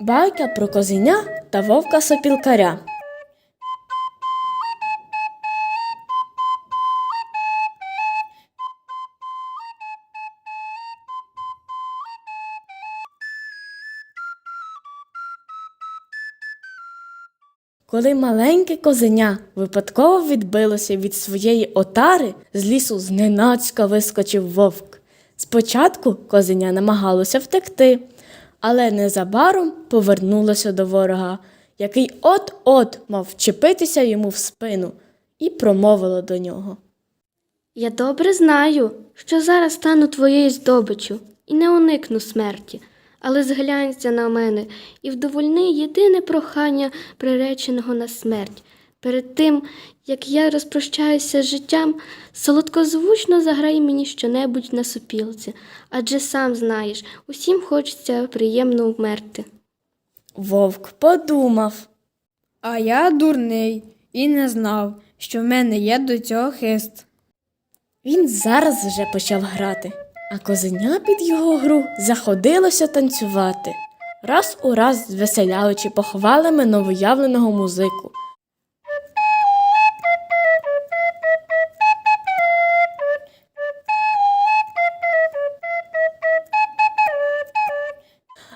Байка про козеня та вовка сопілкаря. Коли маленьке козеня випадково відбилося від своєї отари, з лісу зненацька вискочив вовк. Спочатку козеня намагалося втекти, але незабаром повернулося до ворога, який от-от мав вчепитися йому в спину, і промовило до нього. Я добре знаю, що зараз стану твоєю здобиччю і не уникну смерті, але зглянься на мене і вдовольни єдине прохання приреченого на смерть. Перед тим, як я розпрощаюся з життям, солодкозвучно заграй мені щонебудь на сопілці, адже сам знаєш, усім хочеться приємно вмерти. Вовк подумав. А я дурний і не знав, що в мене є до цього хист. Він зараз вже почав грати, а козеня під його гру заходилося танцювати, раз у раз звеселяючи похвалами новоявленого музику.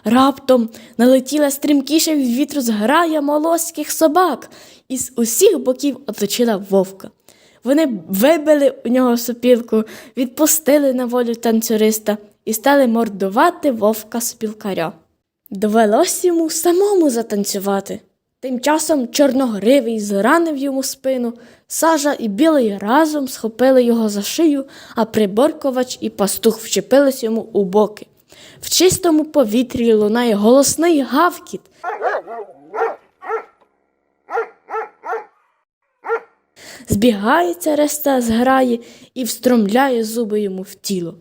Раптом налетіла стрімкіше від вітру зграя молоських собак і з усіх боків оточила вовка. Вони вибили у нього сопілку, відпустили на волю танцюриста і стали мордувати вовка спілкаря. Довелось йому самому затанцювати. Тим часом чорногривий зранив йому спину, сажа і білий разом схопили його за шию, а приборкувач і пастух вчепились йому у боки. В чистому повітрі лунає голосний гавкіт. Збігається решта зграї і встромляє зуби йому в тіло.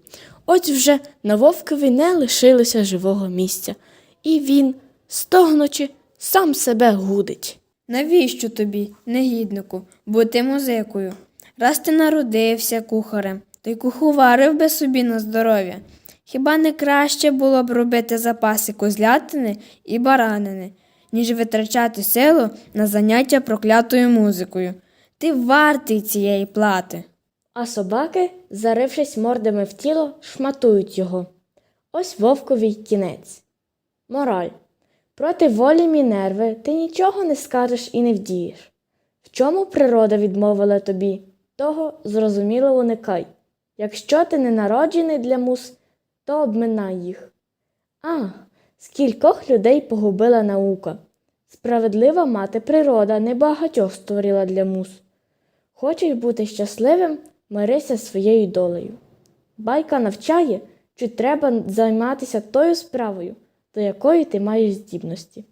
Ось вже на вовкові не лишилося живого місця, і він, стогнучи, сам себе гудить. Навіщо тобі, негіднику, бути музикою? Раз ти народився кухарем, й куховарив би собі на здоров'я. Хіба не краще було б робити запаси козлятини і баранини, ніж витрачати силу на заняття проклятою музикою? Ти вартий цієї плати. А собаки, зарившись мордами в тіло, шматують його. Ось вовковий кінець. Мораль. Проти волі Мінерви ти нічого не скажеш і не вдієш. В чому природа відмовила тобі, того зрозуміло уникай. Якщо ти не народжений для мус, то обминай їх. А, скількох людей погубила наука. Справедлива мати природа небагатьох створила для мус. Хочеш бути щасливим, мирися своєю долею. Байка навчає, чи треба займатися тою справою, до якої ти маєш здібності.